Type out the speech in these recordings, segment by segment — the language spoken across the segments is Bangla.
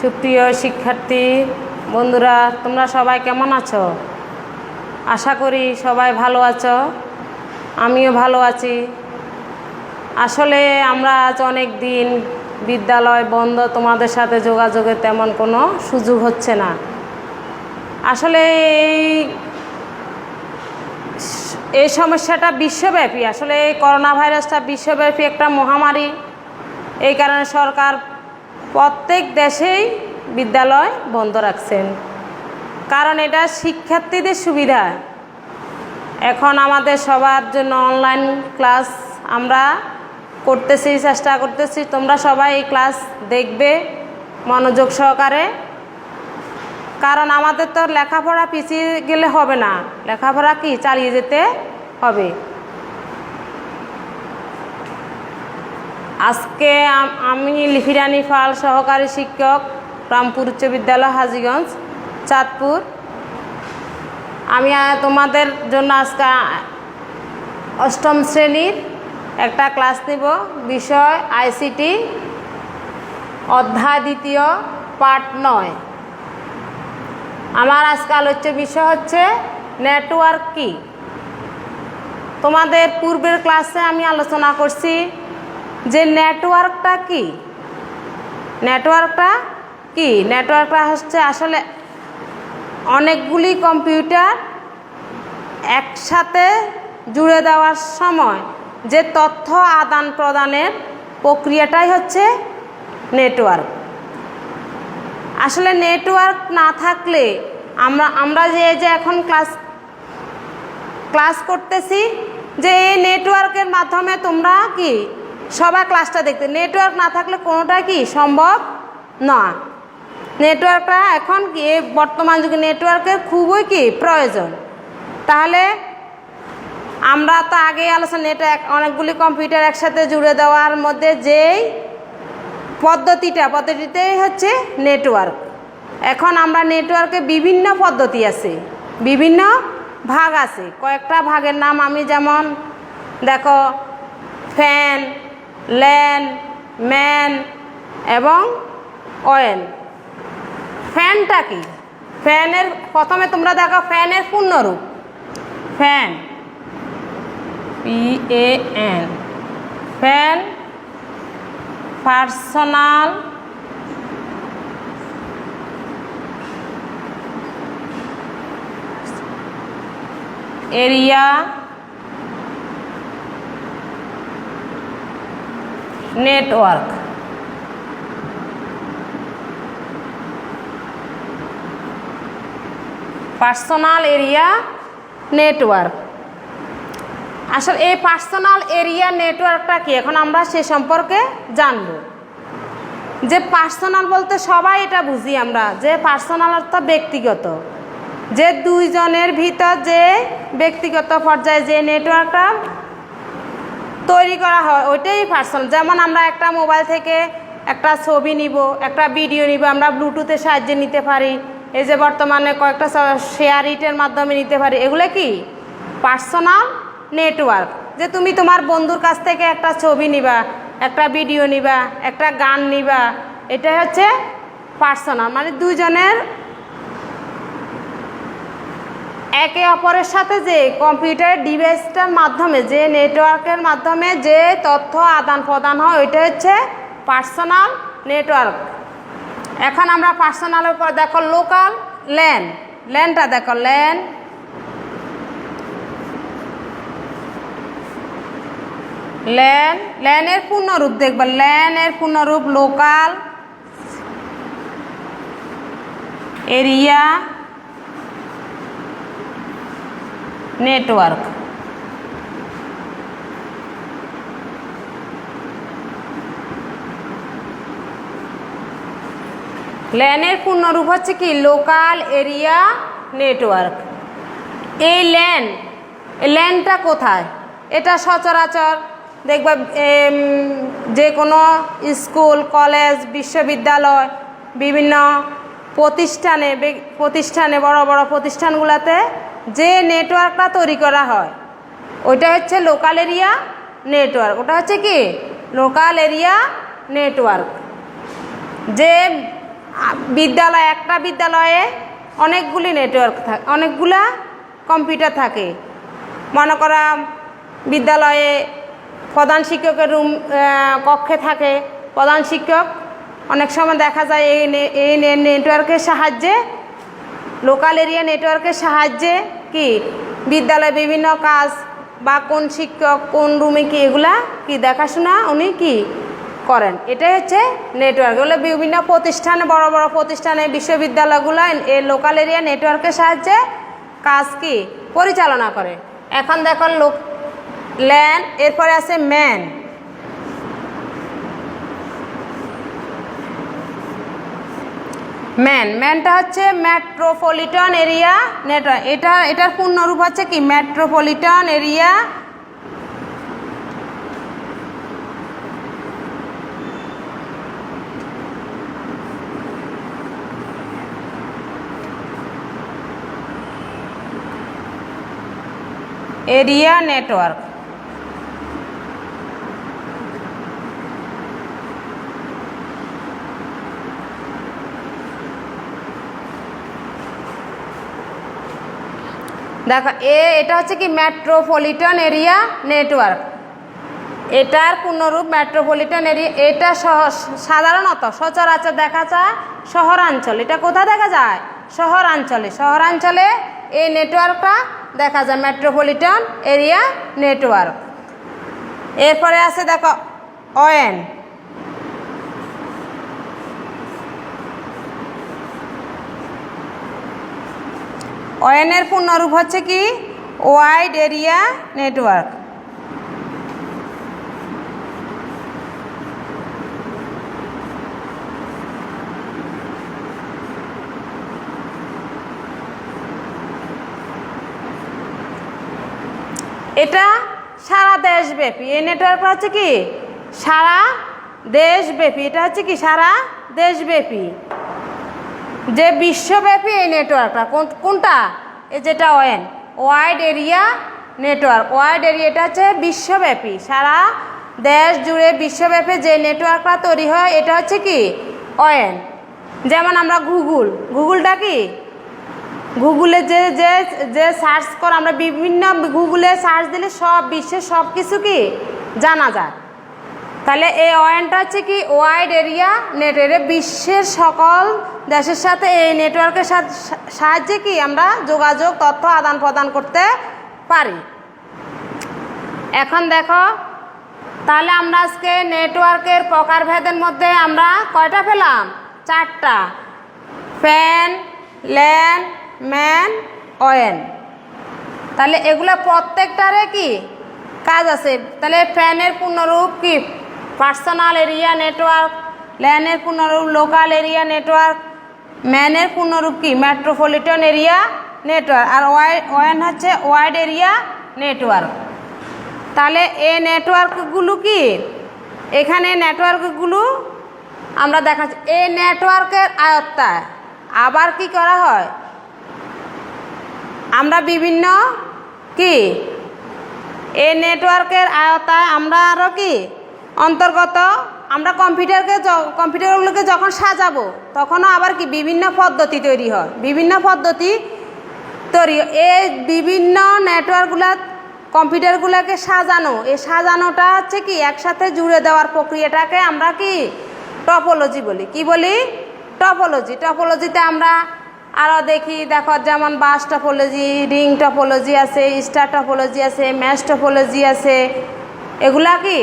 সুপ্রিয় শিক্ষার্থী, বন্ধুরা, তোমরা সবাই কেমন আছো? আশা করি সবাই ভালো আছো। আমিও ভালো আছি। আসলে আমরা আজ অনেক দিন বিদ্যালয় বন্ধ, তোমাদের সাথে যোগাযোগের তেমন কোনো সুযোগ হচ্ছে না। আসলে এই এই সমস্যাটা বিশ্বব্যাপী। আসলে এই করোনা ভাইরাসটা বিশ্বব্যাপী একটা মহামারী। এই কারণে সরকার প্রত্যেক দেশেই বিদ্যালয় বন্ধ রাখছেন। কারণ এটা শিক্ষার্থীদের সুবিধা। এখন আমাদের সবার জন্য অনলাইন ক্লাস আমরা করতেছি, চেষ্টা করতেছি। তোমরা সবাই এই ক্লাস দেখবে মনোযোগ সহকারে। কারণ আমাদের তো লেখাপড়া পিছিয়ে গেলে হবে না। লেখাপড়া কি? চালিয়ে যেতে হবে। আজকে আমি লিফিরানি ফাল সহকারী শিক্ষক রামপুর উচ্চ বিদ্যালয়, হাজিগঞ্জ, চাঁদপুর। আমি তোমাদের জন্য আজকে অষ্টম শ্রেণির একটা ক্লাস নিব। বিষয় আইসিটি, অধ্যায় দ্বিতীয়, পাঠ নয়। আমার আজকে আলোচ্য বিষয় হচ্ছে নেটওয়ার্ক কি? তোমাদের পূর্বের ক্লাসে আমি আলোচনা করছি যে নেটওয়ার্কটা কি? নেটওয়ার্কটা কি? নেটওয়ার্কটা হচ্ছে আসলে অনেকগুলি কম্পিউটার একসাথে জুড়ে দেওয়ার সময় যে তথ্য আদান প্রদানের প্রক্রিয়াটাই হচ্ছে নেটওয়ার্ক। আসলে নেটওয়ার্ক না থাকলে আমরা আমরা যে যে এখন ক্লাস ক্লাস করতেছি, যে এই নেটওয়ার্কের মাধ্যমে তোমরা কি সবাই ক্লাসটা দেখতে। নেটওয়ার্ক না থাকলে কোনোটা কি সম্ভব না নেটওয়ার্কটা এখন কি বর্তমান যুগে নেটওয়ার্কের খুবই কি প্রয়োজন। তাহলে আমরা তো আগে আলোচনা নেট অনেকগুলি কম্পিউটার একসাথে জুড়ে দেওয়ার মধ্যে যেই পদ্ধতিটা, পদ্ধতিটাই হচ্ছে নেটওয়ার্ক এখন আমরা নেটওয়ার্কে বিভিন্ন পদ্ধতি আছে, বিভিন্ন ভাগ আছে। কয়েকটা ভাগের নাম আমি যেমন, দেখো ফ্যান ল্যান, ম্যান এবং অয়েল। ফ্যানটা কি? ফ্যানের, প্রথমে তোমরা দেখো ফ্যানের পূর্ণরূপ। PAN P A N PAN, personal, area network. Personal area, network. আসলে এই পার্সোনাল এরিয়া, নেটওয়ার্কটা কি? এখন আমরা সে সম্পর্কে জানব। যে পার্সোনাল বলতে সবাই এটা বুঝি আমরা, যে পার্সোনাল অর্থ ব্যক্তিগত। যে দুইজনের ভিতর যে ব্যক্তিগত পর্যায়ে যে নেটওয়ার্কটা তৈরি করা হয়, ওইটাই পার্সোনাল যেমন আমরা একটা মোবাইল থেকে একটা ছবি নিব, একটা ভিডিও নিব, আমরা ব্লুটুথের সাহায্যে নিতে পারি, এই যে বর্তমানে কয়েকটা শেয়ার ইটের মাধ্যমে নিতে পারি। এগুলো কি? পার্সোনাল নেটওয়ার্ক যে তুমি তোমার বন্ধুর কাছ থেকে একটা ছবি নিবা, একটা ভিডিও নিবা, একটা গান নিবা এটা হচ্ছে পার্সোনাল মানে দুইজনের একে অপরের সাথে যে কম্পিউটার ডিভাইসটার মাধ্যমে, যে নেটওয়ার্কের মাধ্যমে যে তথ্য আদান প্রদান হয়, ওইটা হচ্ছে পার্সোনাল নেটওয়ার্ক। এখন আমরা পার্সোনালের উপর দেখো লোকাল ল্যান ল্যানটা দেখো ল্যান ল্যান ল্যানের পূর্ণরূপ দেখবে। ল্যানের পূর্ণরূপ লোকাল এরিয়া। নেটওয়ার্ক ল্যানের পূর্ণরূপ হচ্ছে কি? লোকাল এরিয়া নেটওয়ার্ক এই ল্যান ল্যানটা কোথায়? এটা সচরাচর দেখবা যে কোনো স্কুল, কলেজ, বিশ্ববিদ্যালয়, বিভিন্ন প্রতিষ্ঠানে প্রতিষ্ঠানে, বড় বড় প্রতিষ্ঠানগুলোতে যে নেটওয়ার্কটা তৈরি করা হয়, ওইটা হচ্ছে লোকাল এরিয়া নেটওয়ার্ক ওটা হচ্ছে কি? লোকাল এরিয়া নেটওয়ার্ক যে বিদ্যালয়, একটা বিদ্যালয়ে অনেকগুলি নেটওয়ার্ক থাকে, অনেকগুলা কম্পিউটার থাকে। মনে করা, বিদ্যালয়ে প্রধান শিক্ষকের রুম কক্ষে থাকে। প্রধান শিক্ষক, অনেক সময় দেখা যায় এই নেটওয়ার্কের সাহায্যে লোকাল এরিয়া নেটওয়ার্কের সাহায্যে কি? বিদ্যালয়ে বিভিন্ন কাজ বা কোন শিক্ষক কোন রুমে কি এগুলা কি দেখাশোনা উনি কি করেন? এটাই হচ্ছে নেটওয়ার্ক এগুলো বিভিন্ন প্রতিষ্ঠানে, বড় বড় প্রতিষ্ঠানে, বিশ্ববিদ্যালয়গুলো এই লোকাল এরিয়া নেটওয়ার্কের সাহায্যে কাজ কি? পরিচালনা করে। এখন দেখো লোক ল্যান্ড এরপরে আছে ম্যান ম্যান, ম্যানটা হচ্ছে মেট্রোপলিটন এরিয়া নেটওয়ার্ক, এটা, এটার পূর্ণরূপ হচ্ছে কি? মেট্রোপলিটন এরিয়া এরিয়া নেটওয়ার্ক দেখো, এ, এটা হচ্ছে কি মেট্রোপলিটন এরিয়া নেটওয়ার্ক এটার পূর্ণরূপ মেট্রোপলিটন এরিয়া এটা সাধারণত সচরাচর দেখা যায় শহরাঞ্চল। এটা কোথায় দেখা যায়? শহরাঞ্চলে। শহরাঞ্চলে এই নেটওয়ার্কটা দেখা যায় মেট্রোপলিটন এরিয়া নেটওয়ার্ক এরপরে আছে দেখো, অয়েন। ওয়েনের পূর্ণরূপ হচ্ছে কি? Wide area network. এটা সারা দেশব্যাপী। এই নেটওয়ার্ক হচ্ছে কি? সারা দেশব্যাপী। এটা হচ্ছে কি? সারা দেশব্যাপী। যে বিশ্বব্যাপী এই নেটওয়ার্কটা কোন- কোনটা? এই যেটা ওয়েন, ওয়াইড এরিয়া নেটওয়ার্ক ওয়াইড এরিয়াটা হচ্ছে বিশ্বব্যাপী। সারা দেশ জুড়ে বিশ্বব্যাপী যে নেটওয়ার্কটা তৈরি হয়, এটা হচ্ছে কি? ওয়েন। যেমন আমরা গুগল। গুগলটা কি? গুগলে যে যে যে সার্চ কর আমরা বিভিন্ন গুগলে সার্চ দিলে সব বিশ্বের সব কিছু কি? জানা যায়। তাহলে এই ওয়ানটা হচ্ছে কি ওয়াইড এরিয়া নেট এরিয়া বিশ্বের সকল দেশের সাথে এই নেটওয়ার্কের সাহায্যে কি আমরা যোগাযোগ, তথ্য আদান প্রদান করতে পারি। এখন দেখো, তাহলে আমরা আজকে নেটওয়ার্কের প্রকারভেদের মধ্যে আমরা কয়টা পেলাম? চারটা। ফ্যান ল্যান ম্যান অয়েন তাহলে এগুলো প্রত্যেকটারে কি কাজ আছে? তাহলে ফ্যানের পূর্ণরূপ কি? পার্সোনাল এরিয়া নেটওয়ার্ক ল্যানের পূর্ণরূপ লোকাল এরিয়া নেটওয়ার্ক, ম্যানের পূর্ণরূপ কি? মেট্রোপলিটন এরিয়া নেটওয়ার্ক আর ওয়ান হচ্ছে ওয়াইড এরিয়া নেটওয়ার্ক। তাহলে এই নেটওয়ার্কগুলো কি? এখানে নেটওয়ার্কগুলো আমরা দেখাচ্ছি। এই নেটওয়ার্কের আয়ত্তায় আবার কি করা হয়? আমরা বিভিন্ন কি? এই নেটওয়ার্কের আয়তায় আমরা আরও কি? অন্তর্গত আমরা কম্পিউটারকে কম্পিউটারগুলোকে যখন সাজাবো, তখনও আবার কি বিভিন্ন পদ্ধতি তৈরি হয়। বিভিন্ন পদ্ধতি তৈরি। এই বিভিন্ন নেটওয়ার্কগুলো, কম্পিউটারগুলোকে সাজানো। এই সাজানোটা হচ্ছে কি, একসাথে জুড়ে দেওয়ার প্রক্রিয়াটাকে আমরা কি, টপোলজি বলি। কি বলি? টপোলজি। টপোলজিতে আমরা আরও দেখি, দেখো যেমন বাস টপোলজি, রিং টপোলজি আছে, স্টার টপোলজি আছে, ম্যাশ টপোলজি আছে। এগুলা কি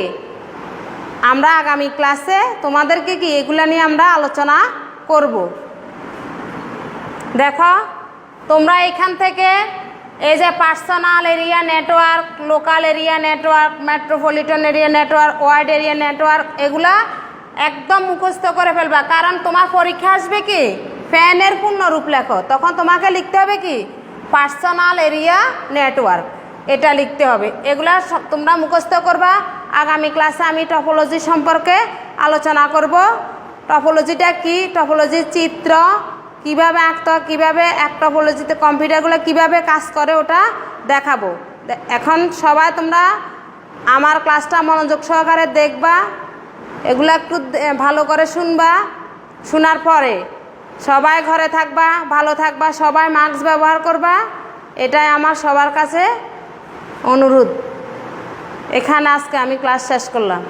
আমরা আগামী ক্লাসে তোমাদেরকে কি এগুলা নিয়ে আমরা আলোচনা করব? দেখো, তোমরা এখান থেকে এই যে personal area network, local area network, metropolitan area network, wide area network, এগুলা একদম মুখস্থ করে ফেলবা। কারণ তোমার পরীক্ষা আসবে কি? ফ্যানের পূর্ণ রূপ লেখো। তখন তোমাকে লিখতে হবে কি? Personal area network. এটা লিখতে হবে। এগুলা তোমরা মুখস্থ করবা। আগামী ক্লাসে আমি টপোলজি সম্পর্কে আলোচনা করব। টপোলজিটা কি? টপোলজির চিত্র, কীভাবে আঁকতে, কীভাবে এক টপোলজিতে কম্পিউটারগুলো কীভাবে কাজ করে ওটা দেখাবো। এখন সবাই তোমরা আমার ক্লাসটা মনোযোগ সহকারে দেখবা, এগুলো একটু ভালো করে শুনবা, শোনার পরে সবাই ঘরে থাকবা, ভালো থাকবা, সবাই মাস্ক ব্যবহার করবা, এটাই আমার সবার কাছে অনুরোধ। এখানে আজকে আমি ক্লাস শেষ করলাম।